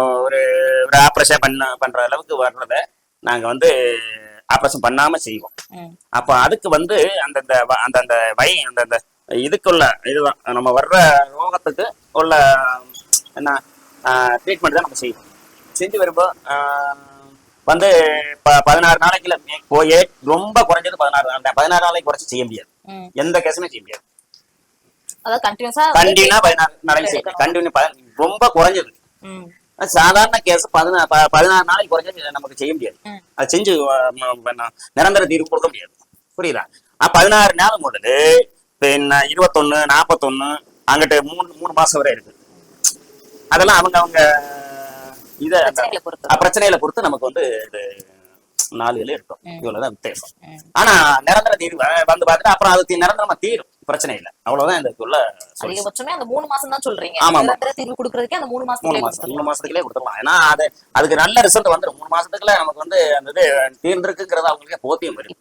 ஒரு ஒரு ஆப்ரேஷன் பண்ண பண்ற அளவுக்கு வர்றத நாங்க வந்து ஆப்ரேஷன் பண்ணாம செய்வோம். அப்ப அதுக்கு வந்து அந்தந்த அந்தந்த வை அந்தந்த இதுக்குள்ள இதுதான். நம்ம வர்ற ரோகத்துக்கு உள்ள என்ன ட்ரீட்மெண்ட் தான் நம்ம செய்வோம். செஞ்சு வரும்போது வந்து ப- பதினாறு நாளைக்குல போய் ரொம்ப குறைஞ்சது பதினாறு நாள் பதினாறு நாளைக்கு குறைச்சி செய்ய முடியாது. எந்த கேஸுமே செய்ய முடியாது. கண்டினியூஸா கண்டினியூ பதினாறு நாளைக்கு கண்டினியூ ரொம்ப குறைஞ்சது. ம் சாதாரண கேஸ் பதினாறு ப- பதினாறு நாளைக்கு குறைஞ்சது நமக்கு செய்ய முடியாது. அது செஞ்சு நிரந்தர தீர்வு கொடுக்க முடியாது புரியுதா பதினாறு நாள் முதல் பின்ன இருபத்தொன்னு நாற்பத்தொன்னு அங்கிட்டு மூணு மூணு மாசம் வரை இருக்கு அதெல்லாம் அவங்க அவங்க இத பிரச்சனைகளை பொறுத்து. நமக்கு வந்து இது நாலுகளே இருக்கும். இவ்வளவுதான் வித்தியாசம். ஆனா நிரந்தர தீர்வு வந்து பார்த்துட்டு அப்புறம் அது தி- நிரந்தரமா தீரும் பிரச்சனை இல்லை. அவ்வளவுதான் இந்த உள்ள. அதிகபட்சமே அந்த மூணு மாசம் தான் சொல்றீங்க. ஆமா, தீர்வு கொடுக்கறதுக்கே அந்த மூணு மூணு மாசத்துக்குள்ளே மாசம். மூணு மாசத்துக்குள்ளே கொடுத்துடலாம். ஏன்னா அது அதுக்கு நல்ல ரிசல்ட் வந்துடும் மூணு மாசத்துக்குள்ள நமக்கு வந்து அந்த இது தீர்ந்திருக்குங்கிறது அவங்களுக்கே போத்தியம் வரும்.